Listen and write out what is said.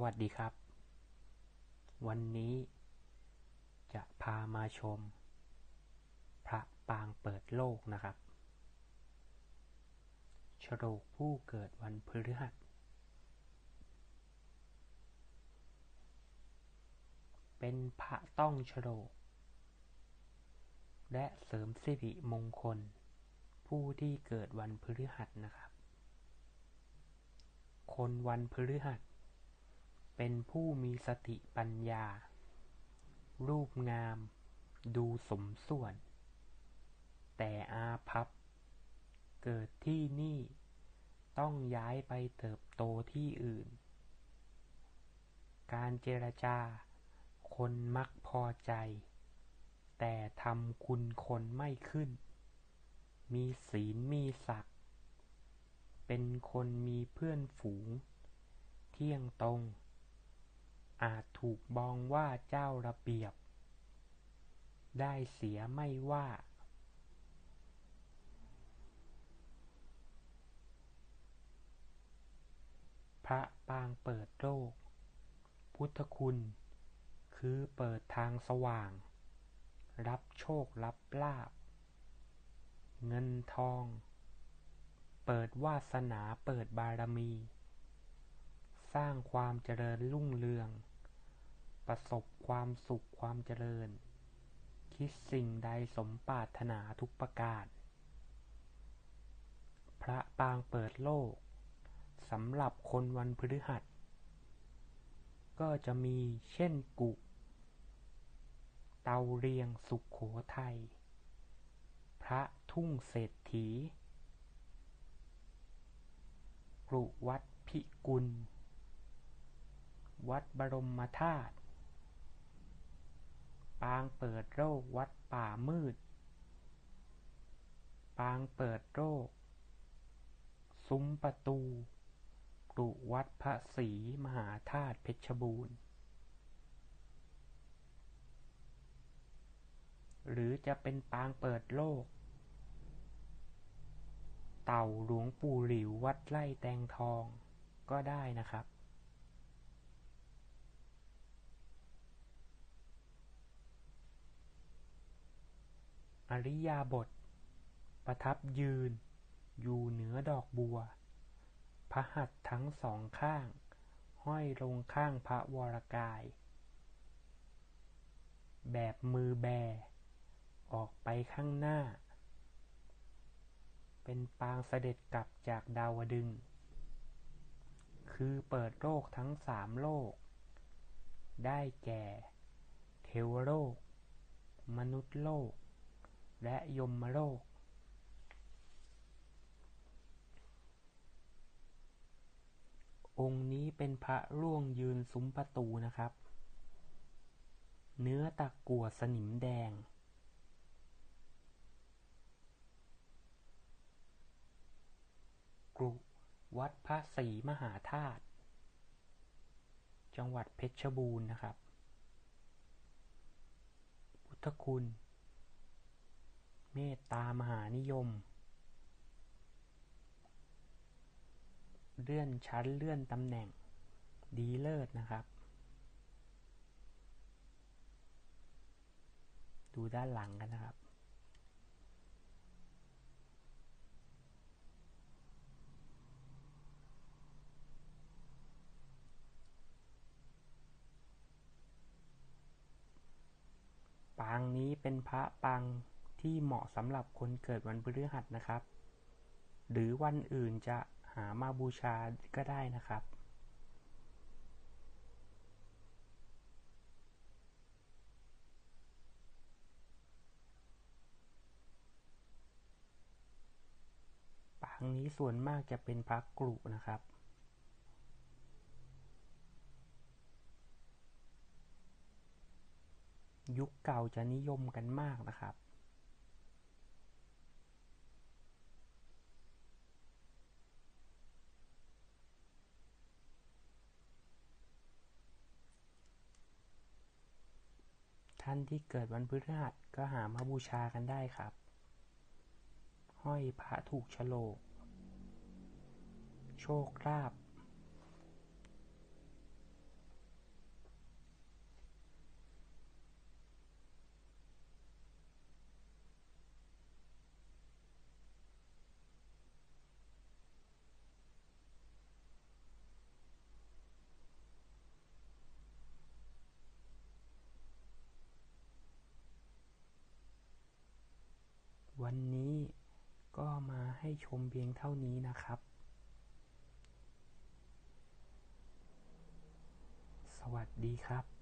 วัสดีครับ วันนี้จะพามาชม พระปางเปิดโลกนะครับฉลกผู้เกิดวันพฤหัส เป็นพระต้องฉลกและเสริมสิริมงคล ผู้ที่เกิดวันพฤหัสนะครับ คนวันพฤหัส เป็นผู้มีสติปัญญา รูปงาม ดูสมส่วน แต่อาภัพเกิดที่นี่ ต้องย้ายไปเติบโตที่อื่น การเจรจา คนมักพอใจ แต่ทำคุณคนไม่ขึ้น มีศีลมีศักดิ์เป็นคนมีเพื่อนฝูง เที่ยงตรง อาจถูกมองว่าเจ้าระเบียบ ได้เสียไม่ว่าพระปางเปิดโลก พุทธคุณ คือเปิดทางสว่าง รับโชครับลาภเงินทอง เปิดวาสนาเปิดบารมี สร้างความเจริญรุ่งเรือง ประสบความสุขความเจริญ คิดสิ่งใดสมปรารถนาทุกประการ พระปางเปิดโลกสำหรับคนวันพฤหัส ก็จะมีเช่นกุ เตาเรียงสุขโขทัย พระทุ่งเศรษฐีกรุวัดพิกุล วัดบรมธาตุ ปางเปิดโลกวัดป่ามืด ปางเปิดโลกซุ้มประตูกรุวัดพระศรีมหาธาตุเพชรบูรณ์ หรือจะเป็นปางเปิดโลก เต่าหลวงปู่หลิววัดไร่แตงทองก็ได้นะครับ อริยาบทประทับยืน อยู่เหนือดอกบัว พระหัตถ์ทั้งสองข้าง ห้อยลงข้างพระวรกาย แบบมือแบ ออกไปข้างหน้า เป็นปางเสด็จกลับจากดาวดึง คือเปิดโลกทั้งสามโลก ได้แก่ เทวโลก มนุษย์โลก และยมโลก องค์นี้เป็นพระร่วงยืนซุ้มประตูนะครับ เนื้อตะกั่วสนิมแดง กรุวัดพระศรีมหาธาตุ จังหวัดเพชรบูรณ์นะครับ พุทธคุณ เมตตามหานิยม เลื่อนชั้นเลื่อนตำแหน่ง ดีเลิศนะครับ ดูด้านหลังกันนะครับ ปางนี้เป็นพระปาง ที่เหมาะสำหรับคนเกิดวันพฤหัสนะครับ หรือวันอื่นจะหามาบูชาก็ได้นะครับ ปางนี้ส่วนมากจะเป็นพระกรุนะครับยุคเก่าจะนิยมกันมากนะครับ ท่านที่เกิดวันพฤหัสก็หามาบูชากันได้ครับ ห้อยพระถูกโฉลก โชคลาภ วันนี้ก็มาให้ชมเพียงเท่านี้นะครับ สวัสดีครับ